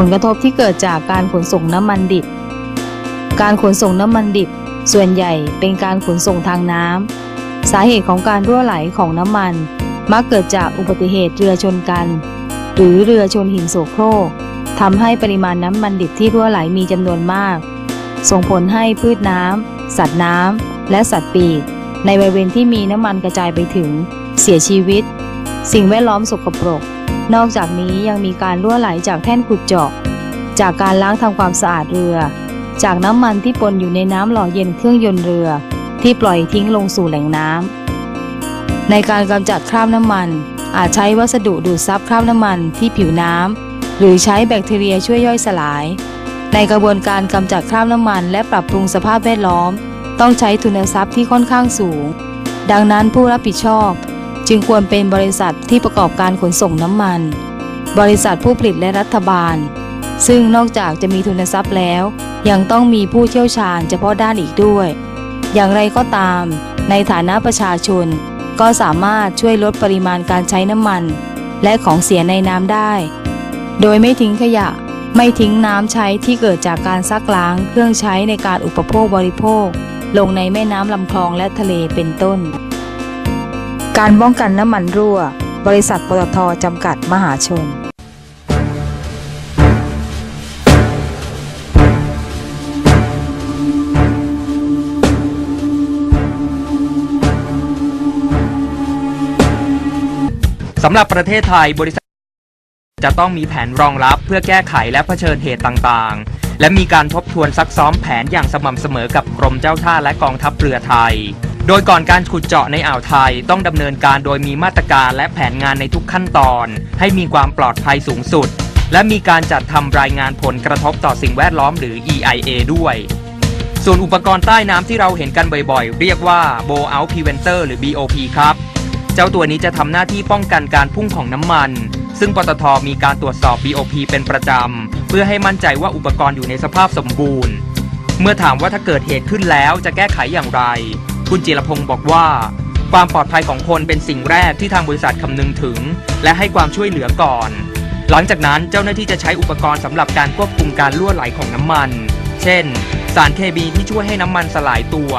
ผลกระทบที่เกิดจากการขนส่งน้ำมันดิบ การขนส่งน้ำมันดิบ ส่วนใหญ่เป็นการขนส่งทางน้ำ สาเหตุของการรั่วไหลของน้ำมัน มักเกิดจากอุบัติเหตุเรือชนกัน หรือเรือชนหินโสโครกทำให้ปริมาณน้ำมันดิบที่รั่วไหลมีจำนวนมาก ส่งผลให้พืชน้ำ สัตว์น้ำ และสัตว์ปีก ในบริเวณที่มีน้ำมันกระจายไปถึง เสียชีวิต สิ่งแวดล้อมสกปรก นอกจากนี้ยังมีการรั่วไหลจากแท่นขุดเจาะ จากการล้างทำความสะอาดเรือ จากน้ำมันที่ปนอยู่ในน้ำหล่อเย็นเครื่องยนต์เรือ ที่ปล่อยทิ้งลงสู่แหล่งน้ำในการกำจัดคราบน้ำมัน อาจใช้วัสดุดูดซับคราบน้ำมันที่ผิวน้ำหรือใช้แบคทีเรียช่วยย่อยสลาย ในกระบวนการกำจัดคราบน้ำมัน และปรับปรุงสภาพแวดล้อม ต้องใช้ทุนทรัพย์ที่ค่อนข้างสูงดังนั้นผู้รับผิดชอบ จึงควรเป็นบริษัทที่ประกอบการขนส่งน้ำมัน บริษัทผู้ผลิตและรัฐบาล ซึ่งนอกจากจะมีทุนทรัพย์แล้ว ยังต้องมีผู้เชี่ยวชาญเฉพาะด้านอีกด้วย อย่างไรก็ตาม ในฐานะประชาชน ก็สามารถช่วยลดปริมาณการใช้น้ำมัน และของเสียในน้ำได้ โดยไม่ทิ้งขยะไม่ทิ้งน้ำใช้ที่เกิดจากการซักล้างเครื่องใช้ในการอุปโภคบริโภค ลงในแม่น้ำลำคลองและทะเลเป็นต้น การป้องกันน้ำมันรั่ว บริษัทปตทจำกัดมหาชน สำหรับประเทศไทยบริษัท จะต้องมีแผนรองรับเพื่อแก้ไขและเผชิญเหตุต่างๆ และมีการทบทวนซักซ้อมแผนอย่างสม่ำเสมอกับกรมเจ้าท่าและกองทัพเรือไทย โดยก่อนการขุดเจาะในอ่าวไทยต้องดำเนินการโดยมีมาตรการและแผนงานในทุกขั้นตอน ให้มีความปลอดภัยสูงสุด และมีการจัดทำรายงานผลกระทบต่อสิ่งแวดล้อมหรือ EIA ด้วย ส่วนอุปกรณ์ใต้น้ำที่เราเห็นกันบ่อยๆ เรียกว่า Bow Out Preventer หรือ BOP ครับ เจ้าตัวนี้จะทำหน้าที่ป้องกันการพุ่งของน้ำมัน ซึ่งปตทมีการตรวจสอบ BOP เป็นประจำเพื่อให้มั่นใจว่าอุปกรณ์อยู่ในสภาพสมบูรณ์ เมื่อถามว่าถ้าเกิดเหตุขึ้นแล้วจะแก้ไขอย่างไร คุณจิรพงศ์บอกว่า ความปลอดภัยของคนเป็นสิ่งแรกที่ทางบริษัทคำนึงถึง และให้ความช่วยเหลือก่อน หลังจากนั้นเจ้าหน้าที่จะใช้อุปกรณ์สำหรับการควบคุมการรั่วไหลของน้ำมัน เช่น สารเคมีที่ช่วยให้น้ำมันสลายตัว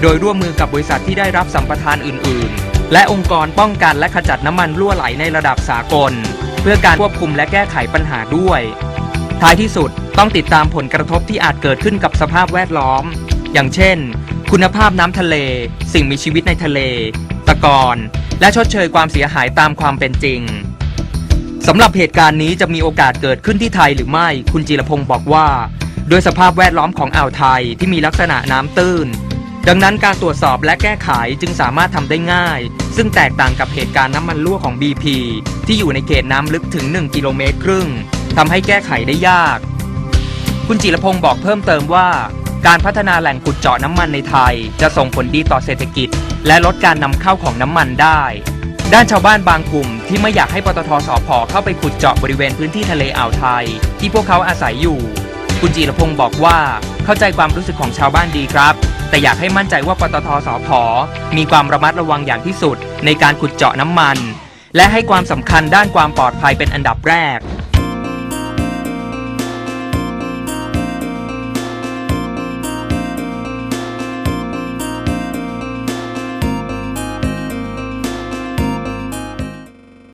โดยร่วมมือกับบริษัทที่ได้รับสัมปทานอื่น ๆ และองค์กรป้องกันและขจัดน้ำมันรั่วไหลในระดับสากล เพื่อการควบคุมและแก้ไขปัญหาด้วย ท้ายที่สุดต้องติดตามผลกระทบที่อาจเกิดขึ้นกับสภาพแวดล้อม อย่างเช่น คุณภาพน้ำทะเล สิ่งมีชีวิตในทะเล ตะกอนและชดเชยความเสียหายตามความเป็นจริงสำหรับเหตุการณ์นี้จะมีโอกาสเกิดขึ้นที่ไทยหรือไม่ คุณจิรพงศ์บอกว่า โดยสภาพแวดล้อมของอ่าวไทยที่มีลักษณะน้ำตื้น ดังนั้นการตรวจสอบและแก้ไขจึงสามารถทำได้ง่าย ซึ่งแตกต่างกับเหตุการณ์น้ำมันรั่วของ BP ที่อยู่ในเขตน้ำลึกถึง 1 กิโลเมตรครึ่งทำให้แก้ไขได้ยาก คุณจิรพงศ์บอกเพิ่มเติมว่า การพัฒนาแหล่งขุดเจาะน้ำมันในไทย จะส่งผลดีต่อเศรษฐกิจ และลดการนำเข้าของน้ำมันได้ ด้านชาวบ้านบางกลุ่ม ที่ไม่อยากให้ปตทสพอเข้าไปขุดเจาะบริเวณพื้นที่ทะเลอ่าวไทย ที่พวกเขาอาศัยอยู่ คุณจิรพงศ์บอกว่าเข้าใจความรู้สึกของชาวบ้านดีครับ แต่อยากให้มั่นใจว่าปตทสพอมีความระมัดระวังอย่างที่สุด ในการขุดเจาะน้ำมัน และให้ความสำคัญด้านความปลอดภัยเป็นอันดับแรก